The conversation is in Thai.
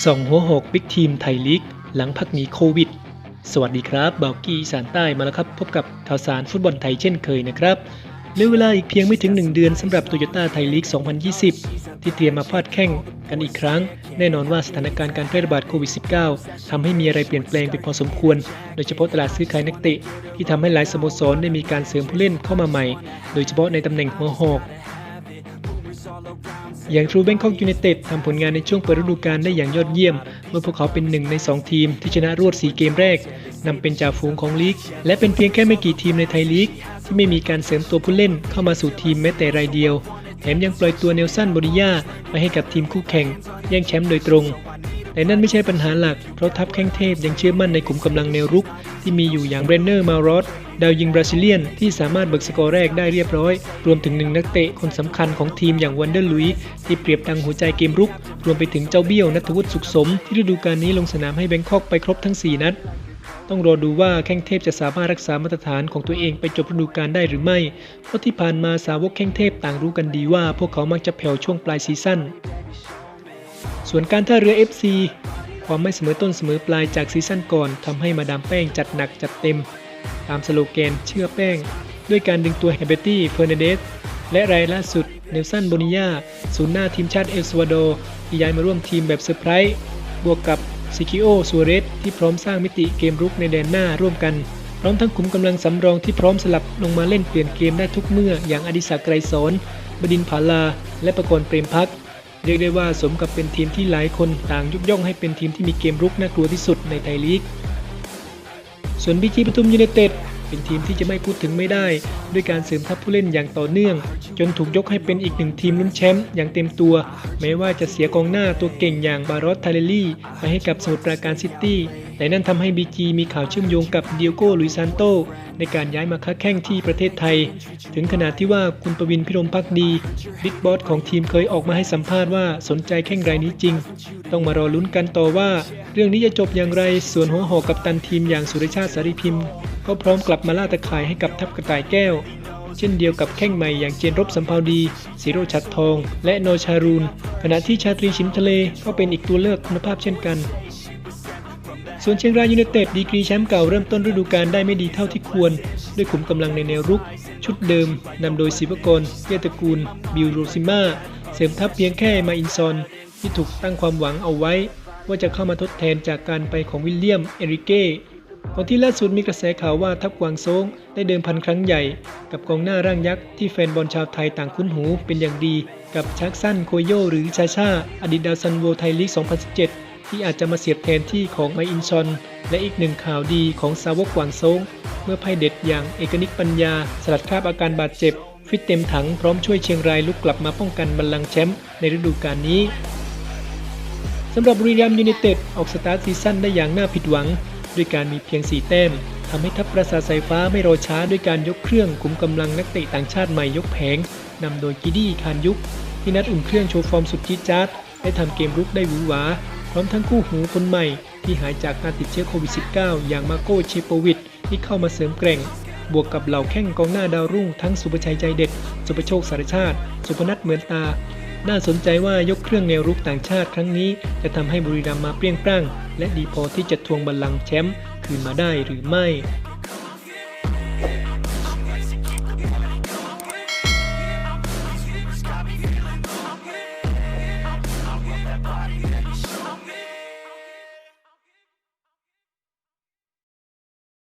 ส่องหัวหกบิ๊กทีมไทยลีก หลังพักหนีโควิด สวัสดีครับเบากี้สานใต้มาแล้วครับ พบกับข่าวสารฟุตบอลไทยเช่นเคยนะครับเหลือเวลาอีกเพียงไม่ถึง 1 เดือนสำหรับโตโยต้าไทยลีก 2020 ที่เตรียมมาพาดแข่งกันอีกครั้ง แน่นอนว่าสถานการณ์การแพร่ระบาดโควิด -19 ทำให้มีอะไรเปลี่ยนแปลงไปพอสมควร โดยเฉพาะตลาดซื้อขายนักเตะ ที่ทำให้หลายสโมสรได้มีการเสริมผู้เล่นเข้ามาใหม่ โดยเฉพาะในตำแหน่งหัวหอก อย่าง True Bangkok United ทำผลงานในช่วงเปิดฤดูกาลได้อย่างยอดเยี่ยม เมื่อพวกเขาเป็นหนึ่งใน 2 ทีมที่ชนะรวด 4 เกมแรกนำเป็นจ่าฝูงของลีก และเป็นเพียงแค่ไม่กี่ทีมในไทยลีก ที่ไม่มีการเสริมตัวผู้เล่นเข้ามาสู่ทีมแม้แต่รายเดียว แถมยังปล่อยตัวเนลสันบริยาไปให้กับทีมคู่แข่ง แย่งแชมป์โดยตรงแต่นั่นไม่ใช่ปัญหาหลัก เพราะทัพแข้งเทพยังเชื่อมั่นในขุมกำลังแนวรุก ที่มีอยู่อย่างเบรนเนอร์มารอส ดาวยิงบราซิเลียนที่สามารถเบิกสกอร์แรกได้เรียบร้อย รวมถึงหนึ่งนักเตะคนสำคัญของทีมอย่างวันเดอร์ลุยที่เปรียบดังหัวใจเกมรุก รวมไปถึงเจ้าเบี้ยวนัทวุฒิสุขสม ที่ฤดูกาลนี้ลงสนามให้แบงคอกไปครบทั้ง 4 นัด ต้องรอดูว่าแข้งเทพจะสามารถรักษามาตรฐานของตัวเองไปจบฤดูกาลได้หรือไม่ เพราะที่ผ่านมาสาวกแข้งเทพต่างรู้กันดีว่า พวกเขามักจะแผ่วช่วงปลายซีซั่น ส่วนการท่าเรือ FC ความไม่เสมอต้นเสมอปลายจากซีซั่นก่อนทำให้มาดามแป้งจัดหนักจัดเต็มามสโลแกนเชื่อแป้ง ด้วยการดึงตัวเฮเบตี้เฟอร์นันเดสและรายล่าสุดเนลสันโบนิยาศูนย์หน้าทีมชาติเอลซัวาโดร์ที่ย้ายมาร่วมทีมแบบเซอร์ไพรส์บวกกับซิคิโอซัวเรสที่พร้อมสร้างมิติเกมรุกในแดนหน้าร่วมกัน พร้อมทั้งขุมกำลังสำรองที่พร้อมสลับลงมาเล่นเปลี่ยนเกมได้ทุกเมื่อ อย่างอดิศักไกรสอนบดินผาลา และประกรณ์เปรมพักเรียกได้ว่าสมกับเป็นทีมที่หลายคนต่างยกย่องให้เป็นทีมที่มีเกมรุกน่ากลัวที่สุดในไทยลีก ส่วนบีจีปทุมยูเนเต็ดเป็นทีมที่จะไม่พูดถึงไม่ได้ ด้วยการเสริมทัพผู้เล่นอย่างต่อเนื่อง จนถูกยกให้เป็นอีกหนึ่งทีมลุ้นแชมป์อย่างเต็มตัว แม้ว่าจะเสียกองหน้าตัวเก่งอย่างบารอสทาเลลี่ไปให้กับสมุทรปราการซิตี้แต่นั่นทำให้บีจีมีข่าวเชื่อมโยงกับเดียโก้ลุยซานโตในการย้ายมาค้าแข้งที่ประเทศไทย ถึงขนาดที่ว่าคุณประวินพิรมพักดีบิ๊กบอสของทีมเคยออกมาให้สัมภาษณ์ว่าสนใจแข้งรายนี้จริง ต้องมารอลุ้นกันต่อว่า เรื่องนี้จะจบอย่างไรส่วนหัวหอกกับตันทีมอย่างสุรชาติสารีพิมพ์ก็พร้อมกลับมาล่าตะข่ายให้กับทัพกระต่ายแก้ว เช่นเดียวกับแข้งใหม่อย่างเจนรบสัมภาวดีสีโรชัดทอง และโนชารูนขณะที่ชาตรีชิมทะเลก็เป็นอีกตัวเลือกคุณภาพเช่นกัน ส่วนเชียงรายยูไนเต็ดดีกรีแชมป์เก่าเริ่มต้นฤดูกาลได้ไม่ดีเท่าที่ควร ด้วยขุมกำลังในแนวรุก ชุดเดิมนำโดยศิวกรเยตระกูล บิลโรซิมาเสริมทัพเพียงแค่มาอินซอน ที่ถูกตั้งความหวังเอาไว้ ว่าจะเข้ามาทดแทนจากการไปของวิลเลียม เอริเก้ก่อนที่ล่าสุดมีกระแสข่าวว่าทัพกวางโซงได้เดิมพันครั้งใหญ่ กับกองหน้าร่างยักษ์ที่แฟนบอลชาวไทยต่างคุ้นหูเป็นอย่างดี กับชักสั้นโคโยหรือชาชาอดีตดาวซันโวไทยลีก 2017 ที่อาจจะมาเสียบแทนที่ของไมอินชอน และอีกหนึ่งข่าวดีของสาวกกวางโซงเมื่อไพ่เด็ดอย่างเอกนิกปัญญา สลัดคราบอาการบาดเจ็บ ฟิตเต็มถังพร้อมช่วยเชียงรายลุกกลับมาป้องกันบัลลังก์แชมป์ในฤดูกาลนี้สำหรับบุรีรัมย์ยูไนเต็ดออกสตาร์ทซีซั่นได้อย่างน่าผิดหวัง ด้วยการมีเพียง 4 แต้มทำให้ทัพประสาทสายฟ้าไม่รอช้าด้วยการยกเครื่องคุมกำลังนักเตะต่างชาติใหม่ยกแผงนำโดยกิดี้คานยุคที่นัดอุ่นเครื่องโชว์ฟอร์มสุดจี๊ดจ๊าดได้ทำเกมรุกได้หวือหวา พร้อมทั้งคู่หูคนใหม่ที่หายจากการติดเชื้อโควิด -19 อย่างมาโก้เชโปวิดที่เข้ามาเสริมแกร่ง บวกกับเหล่าแข้งกองหน้าดาวรุ่งทั้งสุภชัยใจเด็ด สุภโชคสารชาติ สุพนัทเหมือนตา น่าสนใจว่ายกเครื่องแนวรุกต่างชาติครั้งนี้ จะทำให้บุรีรัมย์มาเปรี้ยงปร้างและดีพอที่จะทวงบัลลังก์แชมป์คืนมาได้หรือไม่